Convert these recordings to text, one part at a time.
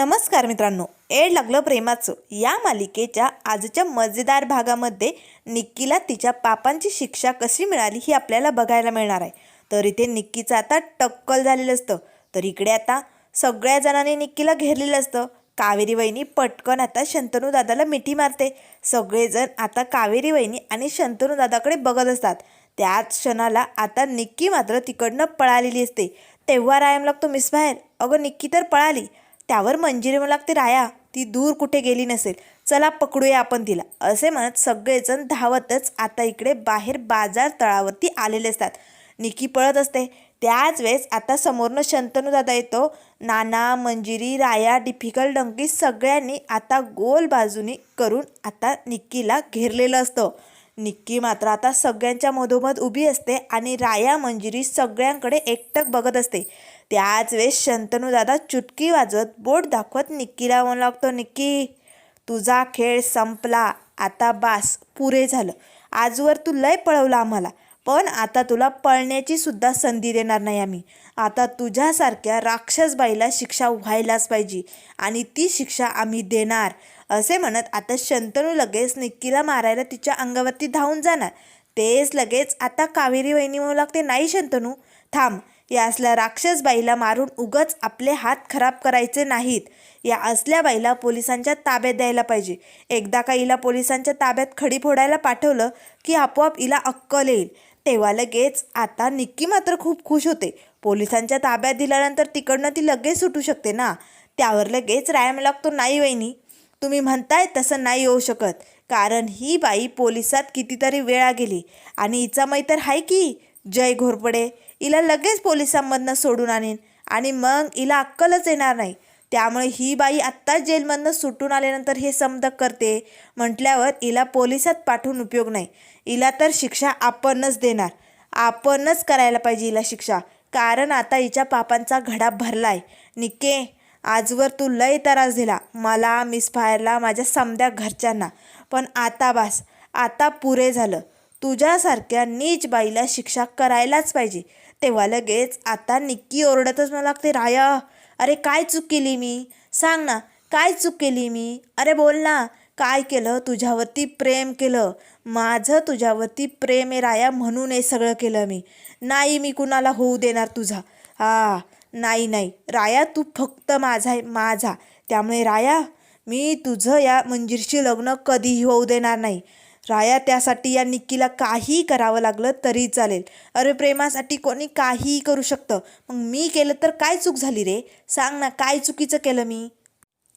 नमस्कार मित्रांनो एड लागलं प्रेमाचं. या मालिकेच्या आजच्या मजेदार भागामध्ये निक्कीला तिच्या पापांची शिक्षा कशी मिळाली ही आपल्याला बघायला मिळणार आहे. तर इथे निक्कीचं आता टक्कल झालेलं असतं. तर इकडे आता सगळ्या जणांनी निक्कीला घेरलेलं असतं. कावेरी वहिनी पटकन आता शंतनू दादाला मिठी मारते. सगळेजण आता कावेरी वहिनी आणि शंतनू दादाकडे बघत असतात. त्याच क्षणाला आता निक्की मात्र तिकडनं पळालेली असते. तेव्हा रायम लागतो मिस बाहेर. अगं निक्की तर पळाली. त्यावर मंजिरी मला लागते राया ती दूर कुठे गेली नसेल? चला पकडूया आपण तिला. असे म्हणत सगळेजण धावतच आता इकडे बाहेर बाजार तळावरती आलेले असतात. निकी पळत असते. त्याच वेळेस आता समोरनं शंतनू दादा येतो. नाना मंजिरी राया डिफिकल्ट डंकी सगळ्यांनी आता गोल बाजूनी करून आता निक्कीला घेरलेलं असतं. निक्की मात्र आता सगळ्यांच्या मधोमध उभी असते आणि राया मंजिरी सगळ्यांकडे एकटक बघत असते. त्याच वेळेस शंतनू दादा चुटकी वाजवत बोट दाखवत निक्कीला म्हणू लागतो निक्की तुझा खेळ संपला. आता बास पुरे झालं. आजवर तू लय पळवलं आम्हाला. पण आता तुला पळण्याची सुद्धा संधी देणार नाही आम्ही. आता तुझ्यासारख्या राक्षस बाईला शिक्षा व्हायलाच पाहिजे आणि ती शिक्षा आम्ही देणार. असे म्हणत आता शंतनू लगेच निक्कीला मारायला तिच्या अंगावरती धावून जाणार. तेच लगेच आता कावेरी वहिनी म्हणू लागते नाही शंतनू थांब. या असल्या राक्षस बाईला मारून उगच आपले हात खराब करायचे नाहीत. या असल्या बाईला पोलिसांच्या ताब्यात द्यायला पाहिजे. एकदा का हिला पोलिसांच्या ताब्यात खडी फोडायला पाठवलं की आपोआप हिला अक्कल येईल. तेव्हा लगेच आता निक्की मात्र खूप खुश होते. पोलिसांच्या ताब्यात दिल्यानंतर तिकडनं ती लगेच सुटू शकते ना? त्यावर लगेच रायम लागतो नाही वहिनी तुम्ही म्हणताय तसं नाही येऊ शकत. कारण ही बाई पोलिसात कितीतरी वेळा गेली आणि हिचा मैतर आहे की? जय घोरपडे. हिला लगेच पोलिसांमधनं सोडून आणेन. आणि मग हिला अक्कलच येणार नाही. त्यामुळे ही बाई आत्ताच जेलमधनं सुटून आल्यानंतर हे समद करते. म्हटल्यावर हिला पोलिसात पाठवून उपयोग नाही. हिला तर शिक्षा आपणच देणार. आपणच करायला पाहिजे हिला शिक्षा. कारण आता हिच्या पापांचा घडा भरलाय. निके आजवर तू लय त्रास दिला. मला मिस फायरला माझ्या समद्या घरच्यांना. पण आता बास आता पुरे झालं. तुझ्यासारख्या नीच बाईला शिक्षा करायलाच पाहिजे. तेव्हा लगेच आता निक्की ओरडतच मला लागते राया अरे काय चूक केली मी? सांग ना काय चूक केली मी? अरे बोल ना काय केलं? तुझ्यावरती प्रेम केलं. माझं तुझ्यावरती प्रेम आहे राया म्हणून हे सगळं केलं मी. नाही मी कुणाला होऊ देणार तुझा. हा नाही नाही. राया तू फक्त माझा आहे माझा. त्यामुळे राया मी तुझं या मंजिरशी लग्न कधीही होऊ देणार नाही. राया त्यासाठी या निक्कीला काहीही करावं लागलं तरी चालेल. अरे प्रेमासाठी कोणी काहीही करू शकतं. मग मी केलं तर काय चूक झाली रे? सांग ना काय चुकीचं केलं मी?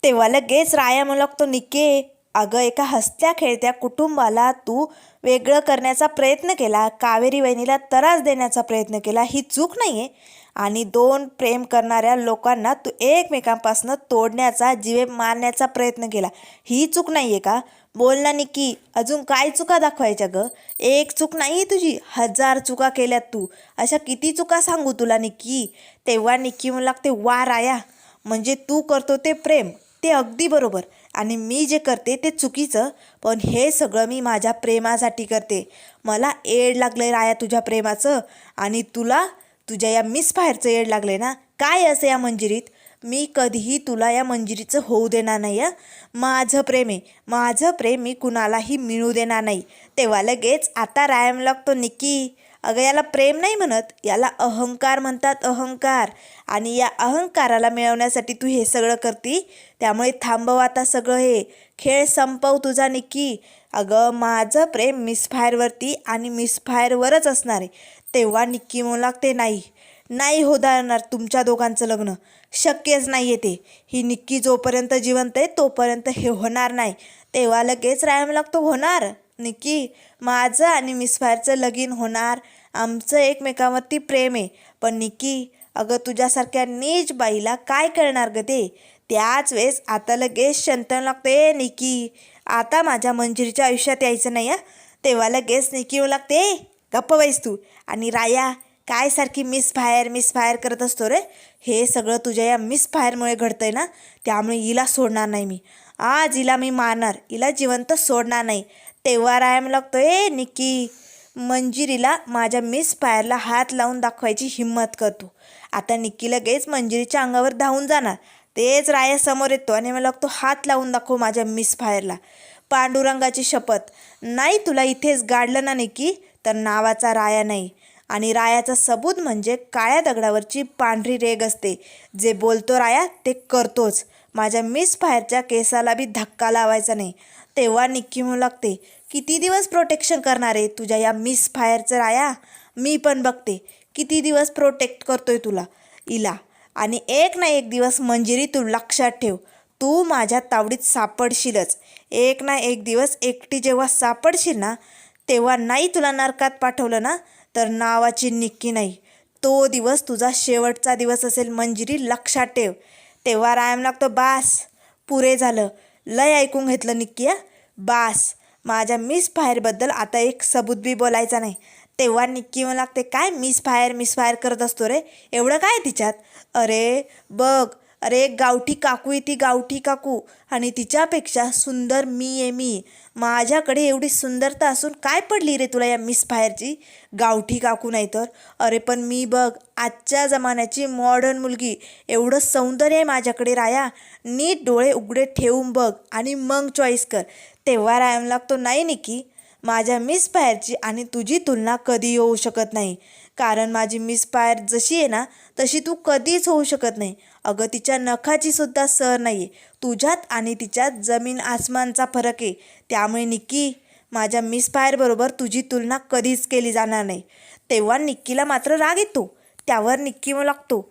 तेव्हा लगेच राया मला लागतो निके अगं एका हसत्या खेळत्या कुटुंबाला तू वेगळं करण्याचा प्रयत्न केला. कावेरी वहिनीला त्रास देण्याचा प्रयत्न केला. ही चूक नाही आहे आणि दोन प्रेम करणाऱ्या लोकांना तू एकमेकांपासून तोडण्याचा जीवे मारण्याचा प्रयत्न केला. ही चूक नाही आहे का? बोल ना निक्की अजून काय चुका दाखवायच्या ग? एक चूक नाही आहे तुझी हजार चुका केल्यात तू. अशा किती चुका सांगू तुला निक्की तेव्हा निक्की मला लागते वा राया म्हणजे तू करतो ते प्रेम. ते अगदी बरोबर. आणि मी जे करते ते चुकीचं पण हे सगळं मी माझ्या प्रेमासाठी करते. मला एड लागलं राया तुझ्या प्रेमाचं आणि तुला तुझ्या या मिस फायरचं एड लागले ना? काय असं या मंजिरीत? मी कधीही तुला या मंजिरीचं होऊ देणार नाही हं. माझं प्रेम आहे. माझं प्रेम मी कुणालाही मिळू देणार नाही. तेव्हा लगेच आता रायम लागतो निक्की अगं याला प्रेम नाही म्हणत. याला अहंकार म्हणतात अहंकार. आणि या अहंकाराला मिळवण्यासाठी तू हे सगळं करती. त्यामुळे थांबव आता सगळं हे. खेळ संपव तुझा निक्की अगं माझं प्रेम मिसफायरवरती आणि मिसफायरवरच असणार आहे. तेव्हा निक्की म्हणू लागते नाही. नाही होणार तुमच्या दोघांचं लग्न. शक्यच नाही आहे ते. ही निक्की जोपर्यंत जिवंत आहे तोपर्यंत हे होणार नाही. तेव्हा लगेच रायम लागतो होणार? निक्की माझं आणि मिस फायरचं लगीन होणार. आमचं एकमेकांवरती प्रेम आहे. पण निक्की अगं तुझ्यासारख्या नीच बाईला काय करणार ग ते? त्याच वेळेस आता लगेच शंतन लागतोय निकी आता माझ्या मंजिरीच्या आयुष्यात यायचं नाही तेव्हा लगेच निकी येऊ लागते गप्प बैस तू. आणि राया काय सारखी मिस फायर मिस फायर करत असतो रे? हे सगळं तुझ्या या मिस फायरमुळे घडतंय ना? त्यामुळे हिला सोडणार नाही मी. आज हिला मी मारणार. हिला जिवंत सोडणार नाही. तेव्हा रायम लागतो. ए निक्की मंजिरीला माझ्या मिस फायरला हात लावून दाखवायची हिंमत करतो. आता निक्की लगेच मंजिरीच्या अंगावर धावून जाणार. तेच राया समोर येतो आणि मला लागतो हात लावून दाखव माझ्या मिस फायरला पांडुरंगाची शपथ. नाही तुला इथेच गाडलं ना निकी? तर नावाचा राया नाही. आणि रायाचा सबूत म्हणजे काळ्या दगडावरची पांढरी रेग असते. जे बोलतो राया ते करतोच. माझ्या मिस फायरच्या केसाला बी धक्का लावायचा नाही. तेव्हा निक्की म्हणू लागते किती दिवस प्रोटेक्शन करणार आहे तुझ्या या मिस फायरचं राया? मी पण बघते. किती दिवस प्रोटेक्ट करतोय तुला? इला. आणि एक ना एक दिवस मंजिरी तू लक्षात ठेव. तू माझ्या तावडीत सापडशीलच. एक ना एक दिवस एकटी जेव्हा सापडशील ना तेव्हा नाही तुला नरकात पाठवलं ना तर नावाची निक्की नाही. तो दिवस तुझा शेवटचा दिवस असेल मंजिरी लक्षात ठेव. तेव्हा रायम लागतो बास पुरे झालं. लय ऐकून घेतलं निक्की बास माझ्या मिस फायरबद्दल आता एक सबूत बी बोलायचा नाही. तेव्हा निक्की मला लागते काय मिस फायर मिस फायर करत असतो रे? एवढं काय तिच्यात? अरे बघ अरे एक गावठी काकू आहे ती गावठी काकू. आणि तिच्यापेक्षा सुंदर मी आहे मी. माझ्याकडे एवढी सुंदरता असून काय पडली रे तुला या मिस फायरची गावठी काकू नाही तर. अरे पण मी बघ आजच्या जमान्याची मॉडर्न मुलगी. एवढं सौंदर्य आहे माझ्याकडे राया. नीट डोळे उघडे ठेवून बघ आणि मग चॉईस कर. तेव्हा रायम लागतो नाही निकी माझ्या मिस फायरची आणि तुझी तुलना कधी होऊ शकत नाही. कारण माझी मिस फायर जशी आहे ना तशी तू कधीच होऊ शकत नाही. अगं तिच्या नखाची सुद्धा सर नाही आहे तुझ्यात आणि तिच्यात जमीन आसमानचा फरक आहे. त्यामुळे निक्की माझ्या मिस फायरबरोबर तुझी तुलना कधीच केली जाणार नाही. तेव्हा निक्कीला मात्र राग येतो. त्यावर निक्की मग लागतो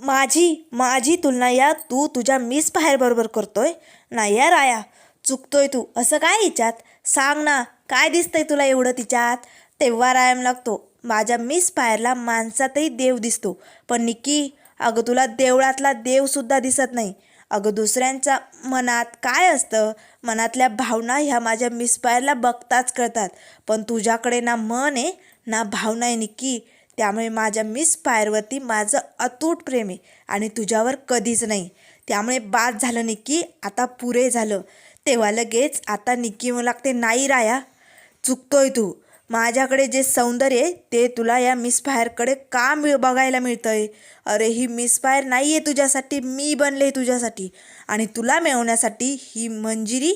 माझी माझी तुलना या तू तुझ्या मिस फायरबरोबर करतोय? नाही या राया. चुकतोय तू. असं काय हिच्यात? सांग ना काय दिसतंय तुला एवढं तिच्यात? तेव्हा रायम लागतो माझ्या मिस फायरला माणसातही देव दिसतो. पण निक्की अगं तुला देवळातला देवसुद्धा दिसत नाही. अगं दुसऱ्यांच्या मनात काय असतं? मनातल्या भावना ह्या माझ्या मिसफायरला बघताच कळतात. पण तुझ्याकडे ना मन आहे ना भावना आहे निक्की त्यामुळे माझ्या मिस फायरवरती माझं अतूट प्रेम आहे आणि तुझ्यावर कधीच नाही. त्यामुळे बाद झालं निक्की आता पुरे झालं. तेव्हा लगेच आता निक्की म्हणू लागते नाही राया चुकतोय तू. माझ्याकडे जे सौंदर्य आहे ते तुला या मिस फायरकडे का मिळ बघायला मिळतंय? अरे ही मिस फायर नाही आहे तुझ्यासाठी मी बनले तुझ्यासाठी. आणि तुला मिळवण्यासाठी ही मंजिरी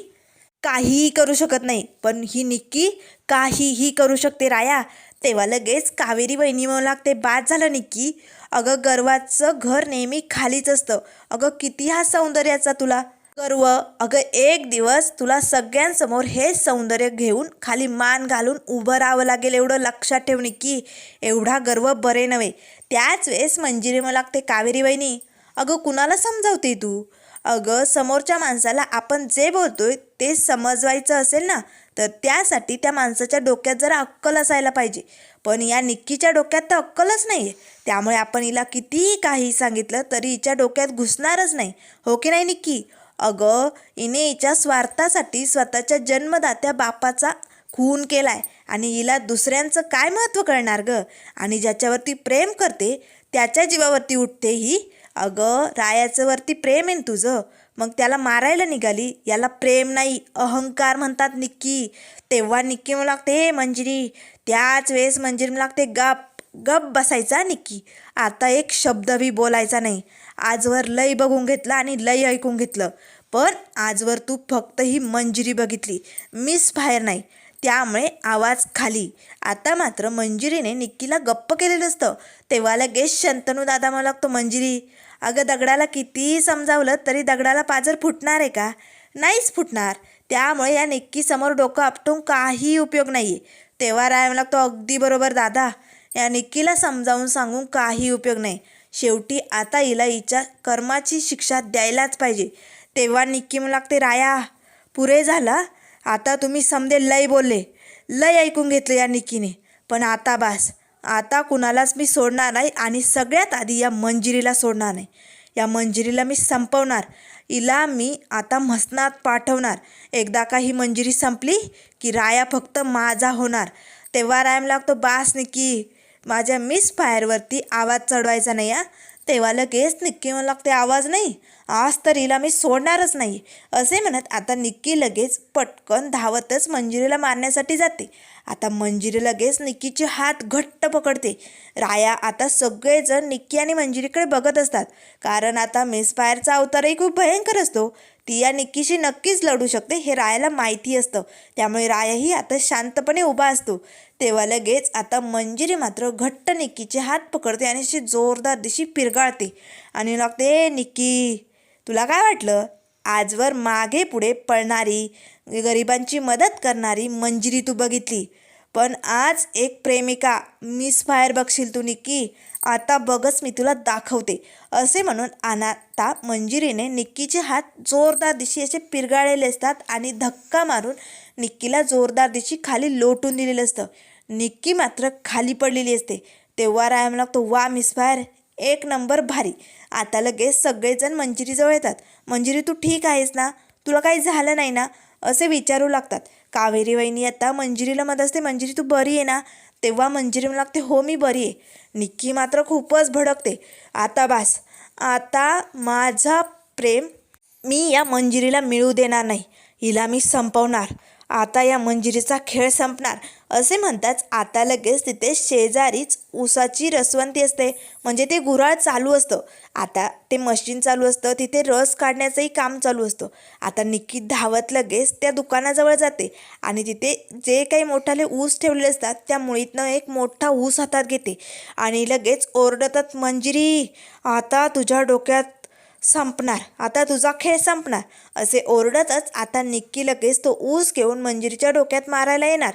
काहीही करू शकत नाही. पण ही निक्की काहीही करू शकते राया. तेव्हा लगेच कावेरी वहिनी म्हणू लागते बाद झालं निक्की. अगं गर्वाचं घर नेहमी खालीच असतं. अगं किती हा सौंदर्याचा तुला कर्व अगं एक दिवस तुला सगळ्यांसमोर हे सौंदर्य घेऊन खाली मान घालून उभं राहावं लागेल एवढं लक्षात ठेवणे की एवढा गर्व बरे नव्हे. त्याच वेळेस मंजिरी मला लागते कावेरी वहिनी अगं कुणाला समजावते तू? अगं समोरच्या माणसाला आपण जे बोलतोय ते समजवायचं असेल ना तर त्यासाठी त्या माणसाच्या डोक्यात जरा अक्कल असायला पाहिजे. पण या निक्कीच्या डोक्यात तर अक्कलच नाही आहे त्यामुळे आपण हिला कितीही काही सांगितलं तरी हिच्या डोक्यात घुसणारच नाही. हो की नाही निक्की? अगं हिने हिच्या स्वार्थासाठी स्वतःच्या जन्मदात्या बापाचा खून केलाय आणि हिला दुसऱ्यांचं काय महत्त्व कळणार गं? आणि ज्याच्यावरती प्रेम करते त्याच्या जीवावरती उठते ही? अगं रायाचं वरती प्रेम आहे ना तुझं? मग त्याला मारायला निघाली याला प्रेम नाही अहंकार म्हणतात निक्की. तेव्हा निक्की मला लागते हे मंजिरी त्याच वेळेस मंजिरी मला लागते गप गप बसायचा निक्की. आता एक शब्द बी बोलायचा नाही. आजवर लय बघून घेतलं आणि लय ऐकून घेतलं. पण आजवर तू फक्त ही मंजिरी बघितली. मिस बाहेर नाही. त्यामुळे आवाज खाली. आता मात्र मंजिरीने निक्कीला गप्प केलेलं असतं. तेव्हा लगेच शंतनू दादा मला लागतो मंजिरी अगं दगडाला कितीही समजावलं तरी दगडाला पाजर फुटणार आहे का? नाहीच फुटणार. त्यामुळे या निक्कीसमोर डोकं आपटून काही उपयोग नाही आहे तेव्हा राहायला लागतो अगदी बरोबर दादा. या निक्कीला समजावून सांगून काही उपयोग नाही. शेवटी आता हिला हिच्या कर्माची शिक्षा द्यायलाच पाहिजे. तेव्हा निक्की लागते राया पुरे झाला. आता तुम्ही समजे लय बोलले. लय ऐकून घेतलं या निक्कीने. पण आता बास आता कुणालाच मी सोडणार नाही आणि सगळ्यात आधी या मंजिरीला सोडणार नाही. या मंजिरीला मी संपवणार. हिला मी आता म्हसनात पाठवणार. एकदा का ही मंजिरी संपली की राया फक्त माझा होणार. तेव्हा रायम लागतो बास निकी माझ्या मिस फायरवरती आवाज चढवायचा नाही हा. तेव्हा लगेच निक्की म्हणू लागते आवाज नाही आज तर हिला मी सोडणारच नाही. असे म्हणत आता निक्की लगेच पटकन धावतच मंजिरीला मारण्यासाठी जाते. आता मंजिरी लगेच निक्कीचे हात घट्ट पकडते. राया आता सगळेजण निक्की आणि मंजिरीकडे बघत असतात. कारण आता मिस फायरचा अवतारही खूप भयंकर असतो. ती या निक्कीशी नक्कीच लढू शकते हे रायाला माहिती असतं. त्यामुळे रायाही आता शांतपणे उभा असतो. तेव्हा लगेच आता मंजिरी मात्र घट्ट निक्कीचे हात पकडते आणि अशी जोरदार दिशी पिरगाळते. आणि लागते निक्की तुला काय वाटलं? आजवर मागे पुढे पळणारी गरिबांची मदत करणारी मंजिरी तू बघितली. पण आज एक प्रेमिका मिस फायर बघशील तू निक्की. आता बघच मी तुला दाखवते. असे म्हणून अनाता मंजिरीने निक्कीचे हात जोरदार दिशी असे पिरगाळलेले असतात आणि धक्का मारून निक्कीला जोरदार दिशी खाली लोटून दिलेलं असतं. निक्की मात्र खाली पडलेली असते. तेव्हा रायम लागतो वा मिस फायर एक नंबर भारी. आता लगेच सगळेजण मंजिरीजवळ येतात. मंजिरी तू ठीक आहेस ना? तुला काही झालं नाही ना? असे विचारू लागतात. कावेरी वहिनी आता मंजिरीला मत असते. मंजिरी तू बरी आहे ना? तेव्हा मंजिरी म्हणू लागते हो मी बरी आहे. निक्की मात्र खूपच भडकते. आता बास आता माझा प्रेम मी या मंजिरीला मिळू देणार नाही. हिला मी संपवणार. आता या मंजिरीचा खेळ संपणार. असे म्हणताच आता लगेच तिथे शेजारीच ऊसाची रसवंती असते. म्हणजे ते गुऱ्हाळ चालू असतं. आता ते मशीन चालू असतं. तिथे रस काढण्याचंही काम चालू असतं. आता निकित धावत लगेच त्या दुकानाजवळ जाते. आणि तिथे जे काही मोठाले ऊस ठेवलेले असतात त्या मुळीतनं एक मोठा ऊस हातात घेते. आणि लगेच ओरडतात मंजिरी आता तुझ्या डोक्यात संपणार. आता तुझा खेळ संपणार. असे ओरडतच आता निक्की लगेच तो ऊस घेऊन मंजिरीच्या डोक्यात मारायला येणार.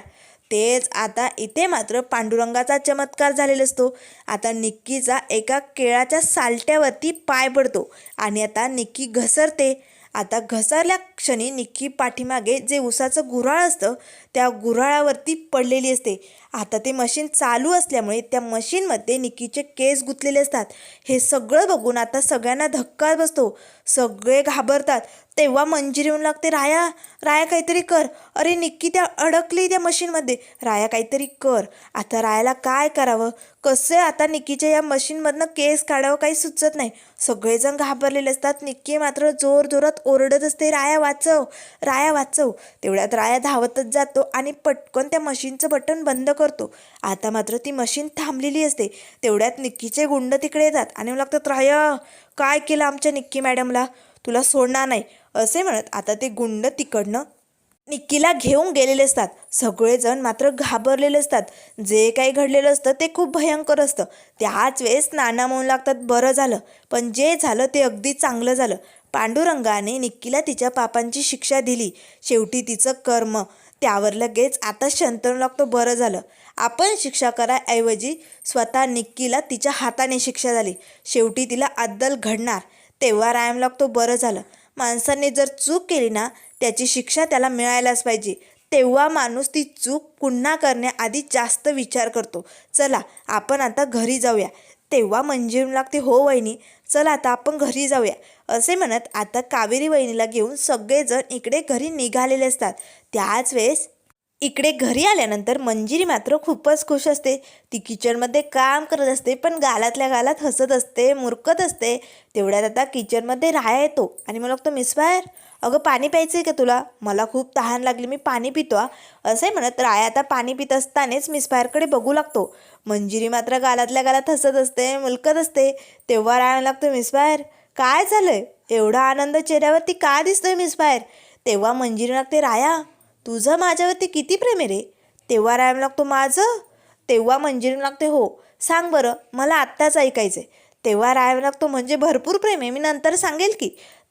तेच आता इथे मात्र पांडुरंगाचा चमत्कार झालेला असतो. आता निक्कीचा एका केळाच्या सालट्यावरती पाय पडतो आणि आता निक्की घसरते. आता घसरल्या क्षणी निक्की पाठीमागे जे उसाचं गुऱ्हाळ असतं त्या गुऱ्हाळावरती पडलेली असते. आता ते मशीन चालू असल्यामुळे त्या मशीनमध्ये निक्कीचे केस गुंतलेले असतात. हे सगळं बघून आता सगळ्यांना धक्का बसतो. सगळे घाबरतात. तेव्हा मंजिरी येऊन लागते राया राया काहीतरी कर. अरे निक्की त्या अडकली त्या मशीनमध्ये राया काहीतरी कर. आता रायाला काय करावं? कसं आता निक्कीच्या या मशीनमधनं केस काढावं काही सुचत नाही. सगळेजण घाबरलेले असतात. निक्की मात्र जोर जोरात ओरडत असते राया वाचव. राया वाचव. तेवढ्यात राया धावतच जातो आणि पटकन त्या मशीनचं बटन बंद करतो. आता मात्र ती मशीन थांबलेली असते. तेवढ्यात निक्कीचे गुंड तिकडे येतात आणि मला लागतात राय काय केलं आमच्या निक्की मॅडमला? तुला सोडणार नाही. असे म्हणत आता ते गुंड तिकडनं निक्कीला घेऊन गेलेले असतात. सगळेजण मात्र घाबरलेले असतात. जे काही घडलेलं असतं ते खूप भयंकर असतं. त्याच वेळेस नाना म्हणून लागतात बरं झालं. पण जे झालं ते अगदी चांगलं झालं. पांडुरंगाने निक्कीला तिच्या पापांची शिक्षा दिली. शेवटी तिचं कर्म त्यावर लगेच आता शंतनू लागतो बरं झालं. आपण शिक्षा कराऐवजी स्वतः निक्कीला तिच्या हाताने शिक्षा झाली. शेवटी तिला अद्दल घडणार तेव्हा रायम लागतो बरं झालं. माणसाने जर चूक केली ना त्याची शिक्षा त्याला मिळायलाच पाहिजे. तेव्हा माणूस ती चूक पुन्हा करण्याआधी जास्त विचार करतो. चला आपण आता घरी जाऊया. तेव्हा मंजिरी लागते हो वहिनी चला आता आपण घरी जाऊया. असे म्हणत आता कावेरी वहिनीला घेऊन सगळेजण इकडे घरी निघालेले असतात. त्याच वेळेस इकडे घरी आल्यानंतर मंजिरी मात्र खूपच खुश असते. ती किचनमध्ये काम करत असते पण गालातल्या गालात हसत असते मुरकत असते. तेवढ्यात आता किचनमध्ये राहा येतो आणि मला लागतो मिस बाहेर अगं पाणी प्यायचं आहे का तुला? मला खूप तहान लागली मी पाणी पितो हा." असे म्हणत राया आता पाणी पित असतानाच मिस बाहेरकडे बघू लागतो. मंजिरी मात्र गालातल्या गालात हसत असते मुलकत असते. तेव्हा राहायला लागतो मिस बाहेर काय झालंय? एवढा आनंद चेहऱ्यावरती का दिसतोय मिस बाहेर? तेव्हा मंजिरी लागते राया तुझं माझ्यावरती किती प्रेम आहे रे? तेव्हा रायम लागतो माझं तेव्हा मंजिरी लागते हो सांग बरं मला आत्ताच ऐकायचं आहे तेव्हा रायम लागतो म्हणजे भरपूर प्रेम आहे मी नंतर सांगेल की.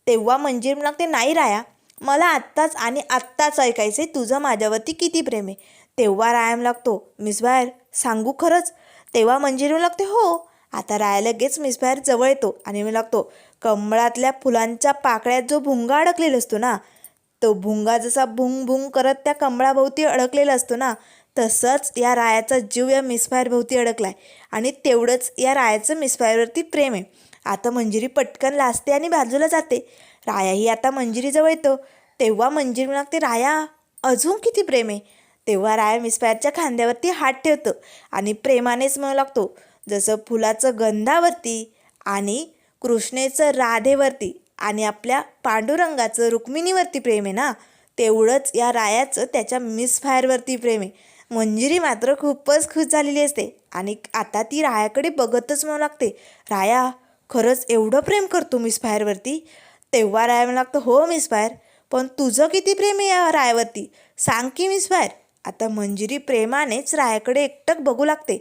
तेव्हा मंजिरी लागते नाही राया मला आत्ताच आणि आत्ताच ऐकायचं आहे तुझं माझ्यावरती किती प्रेम आहे? तेव्हा रायम लागतो मिस बाहेर सांगू खरंच? तेव्हा मंजिरी लागते हो आता राया लगेच मिस बाहेर जवळ येतो आणि मी लागतो कमळातल्या फुलांच्या पाकळ्यात जो भुंगा अडकलेला असतो ना तो भुंगा जसा भुंग भुंग करत त्या कमळाभोवती अडकलेला असतो ना तसंच या रायाचा जीव या मिसफायरभोवती अडकलाय. आणि तेवढंच या रायाचं मिसफायरवरती प्रेम आहे. आता मंजिरी पटकन लाजते आणि बाजूला जाते. रायाही आता मंजिरीजवळ येतो. तेव्हा मंजिरी लागते राया अजून किती प्रेम आहे? तेव्हा राया मिसफायरच्या खांद्यावरती हात ठेवतो आणि प्रेमानेच म्हणू लागतो जसं फुलाचं गंधावरती आणि कृष्णेचं राधेवरती आणि आपल्या पांडुरंगाचं रुक्मिणीवरती प्रेम आहे ना तेवढंच या रायाचं त्याच्या मिस फायरवरती प्रेम आहे. मंजिरी मात्र खूपच खुश झालेली असते आणि आता ती रायाकडे बघतच म्हणू लागते राया खरंच एवढं प्रेम करतो मिस फायरवरती तेव्हा राया म्हणू लागतं हो मिस फायर पण तुझं किती प्रेम आहे या रायावरती? सांग की मिस फायर आता मंजिरी प्रेमानेच रायाकडे एकटक बघू लागते.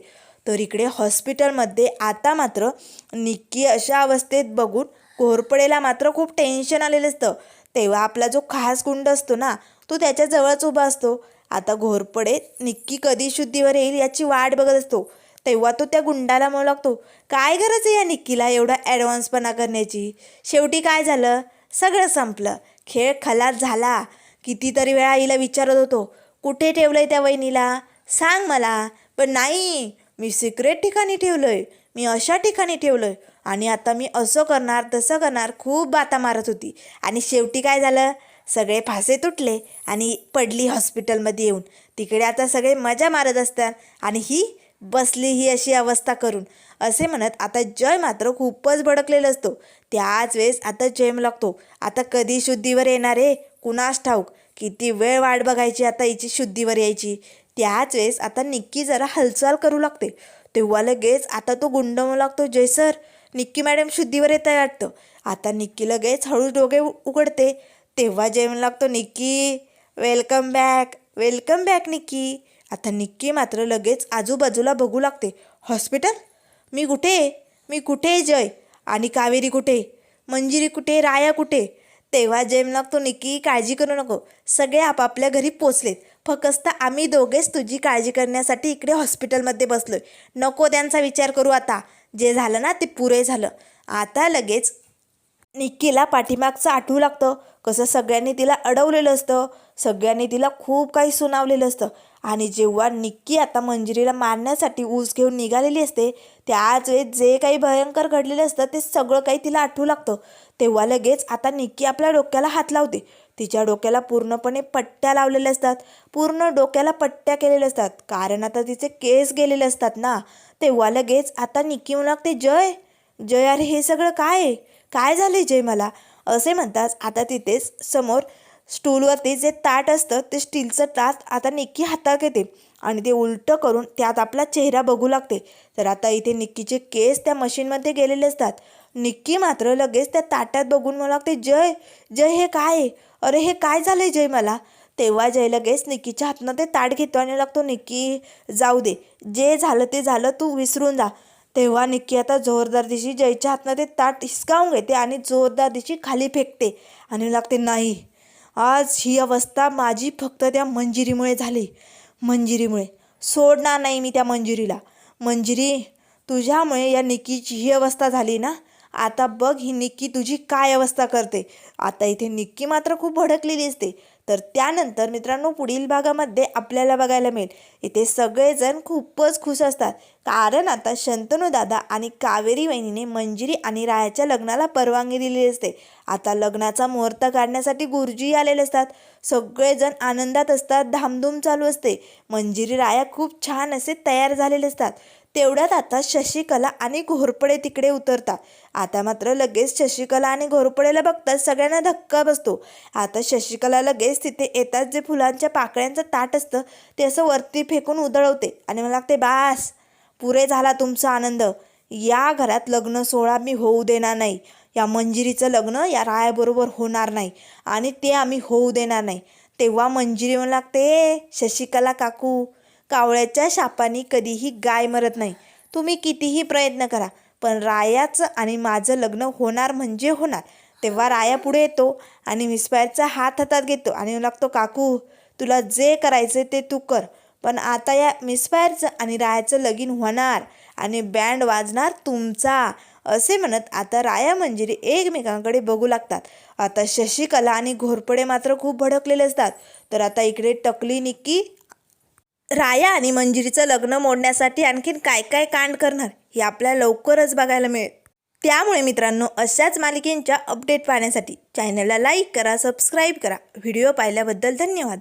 तर इकडे हॉस्पिटलमध्ये आता मात्र निक्की अशा अवस्थेत बघून घोरपडेला मात्र खूप टेन्शन आलेलं असतं. तेव्हा आपला जो खास गुंड असतो ना तो त्याच्याजवळच उभा असतो. आता घोरपडे निक्की कधी शुद्धीवर येईल याची वाट बघत असतो. तेव्हा तो त्या गुंडाला म्हणू लागतो काय गरज आहे या निक्कीला एवढा ॲडव्हान्सपणा करण्याची? शेवटी काय झालं? सगळं संपलं. खेळ खलास झाला. कितीतरी वेळा आईला विचारत होतो कुठे ठेवलं आहे त्या वहिनीला? सांग मला. पण नाही. मी सिक्रेट ठिकाणी ठेवलंय. मी अशा ठिकाणी ठेवलंय. आणि आता मी असं करणार तसं करणार खूप बाता मारत होती. आणि शेवटी काय झालं? सगळे फासे तुटले आणि पडली हॉस्पिटलमध्ये येऊन. तिकडे आता सगळे मजा मारत असतात आणि ही बसली ही अशी अवस्था करून. असे म्हणत आता जय मात्र खूपच भडकलेला असतो. त्याच वेळेस आता जयम लागतो. आता कधी शुद्धीवर येणार आहे कुणास ठाऊक? किती वेळ वाट बघायची आता हिची शुद्धीवर यायची? त्याच वेळेस आता निक्की जरा हालचाल करू लागते. तेव्हा लगेच आता तो गुंड लागतो जय सर निक्की मॅडम शुद्धीवर येत आहे वाटतं. आता निक्की लगेच हळू डोके उ- उघडते. तेव्हा जय म्हणू लागतो Nikki welcome back welcome back Nikki. आता निक्की मात्र लगेच आजूबाजूला बघू लागते. हॉस्पिटल? मी कुठे? आहे? मी कुठे आहे जय? आणि कावेरी कुठे? मंजिरी कुठे? राया कुठे? तेव्हा जय तू निकी निक्की काळजी करू नको. सगळे आपापल्या घरी पोचलेत. फक्त आम्ही दोघेच तुझी काळजी करण्यासाठी इकडे हॉस्पिटलमध्ये बसलोय. नको त्यांचा विचार करू आता. जे झालं ना ते पुरे झालं. आता लगेच निक्कीला पाठीमागचं आठवू लागतं. कसं सगळ्यांनी तिला अडवलेलं असतं. सगळ्यांनी तिला खूप काही सुनावलेलं असतं. आणि जेव्हा निक्की आता मंजिरीला मारण्यासाठी ऊस घेऊन निघालेली असते त्याच वेळेस जे काही भयंकर घडलेलं असतं ते सगळं काही तिला आठवू लागतं. तेव्हा लगेच आता निक्की आपल्या डोक्याला हात लावते. तिच्या डोक्याला पूर्णपणे पट्ट्या लावलेल्या असतात. पूर्ण डोक्याला पट्ट्या केलेल्या असतात. कारण आता तिचे केस गेलेले असतात ना. तेव्हा लगेच आता निक्की म्हणू लागते जय जय अरे हे सगळं काय आहे? काय झाले जय मला? असे म्हणताच आता तिथेच समोर स्टूलवरती जे ताट असतं ते स्टीलचं ताट आता निक्की हातात घेते आणि ते उलटं करून त्यात आपला चेहरा बघू लागते. तर आता इथे निक्कीचे केस त्या मशीनमध्ये गेलेले असतात. निक्की मात्र लगेच त्या ताट्यात बघून मला लागते जय जय हे काय? आहे अरे हे काय झालंय जय मला? तेव्हा जय लगेच निक्कीच्या हातनं ते ताट घेतो आणि लागतो निक्की जाऊ दे. जे झालं ते झालं तू विसरून जा. तेव्हा निक्की आता जोरदार दिशी जयच्या हातनं ते ताट हिसकावून घेते आणि जोरदार दिशी खाली फेकते आणि लागते नाही. आज ही अवस्था माझी फक्त त्या मंजिरीमुळे झाली. मंजिरीमुळे. सोडणार नाही मी त्या मंजिरीला. मंजिरी तुझ्यामुळे या निक्कीची ही अवस्था झाली ना? आता बघ ही निक्की तुझी काय अवस्था करते. आता इथे निक्की मात्र खूप भडकलेली असते. तर त्यानंतर मित्रांनो पुढील भागामध्ये आपल्याला बघायला मिळेल. इथे सगळेजण खूपच खुश असतात. कारण आता शंतनू दादा आणि कावेरी वहिनीने मंजिरी आणि रायाच्या लग्नाला परवानगी दिलेली असते. आता लग्नाचा मुहूर्त काढण्यासाठी गुरुजी आलेले असतात. सगळेजण आनंदात असतात. धामधूम चालू असते. मंजिरी राया खूप छान असे तयार झालेले असतात. तेवढ्यात आता शशिकला आणि घोरपडे तिकडे उतरतात. आता मात्र लगेच शशिकला आणि घोरपडेला बघतात सगळ्यांना धक्का बसतो. आता शशिकला लगेच तिथे येतात जे फुलांच्या पाकळ्यांचं ताट असतं ते असं वरती फेकून उधळवते आणि मला लागते बास पुरे झाला तुमचा आनंद. या घरात लग्न सोहळा मी होऊ देणार नाही. या मंजिरीचं लग्न या रायाबरोबर होणार नाही आणि ते आम्ही होऊ देणार नाही. तेव्हा मंजिरी म्हणू लागते शशिकला काकू कावळ्याच्या शापानी कधीही गाय मरत नाही. तुम्ही कितीही प्रयत्न करा पण रायाचं आणि माझं लग्न होणार म्हणजे होणार. तेव्हा राया पुढे येतो आणि मिसपायरचा हात हातात घेतो आणि लागतो काकू तुला जे करायचं ते तू कर. पण आता या मिसफायरचं आणि रायाचं लगीन होणार आणि बँड वाजणार तुमचा असे म्हणत आता राया मंजिरी एकमेकांकडे बघू लागतात. आता शशिकला आणि घोरपडे मात्र खूप भडकलेले असतात. तर आता इकडे टकली निक्की राया आणि मंजिरीचं लग्न मोडण्यासाठी आणखीन काय काय कांड करणार हे आपल्याला लवकरच बघायला मिळेल. त्यामुळे मित्रांनो अशाच मालिकेंच्या अपडेट पाहण्यासाठी चॅनलला लाईक करा सबस्क्राईब करा. व्हिडिओ पाहिल्याबद्दल धन्यवाद.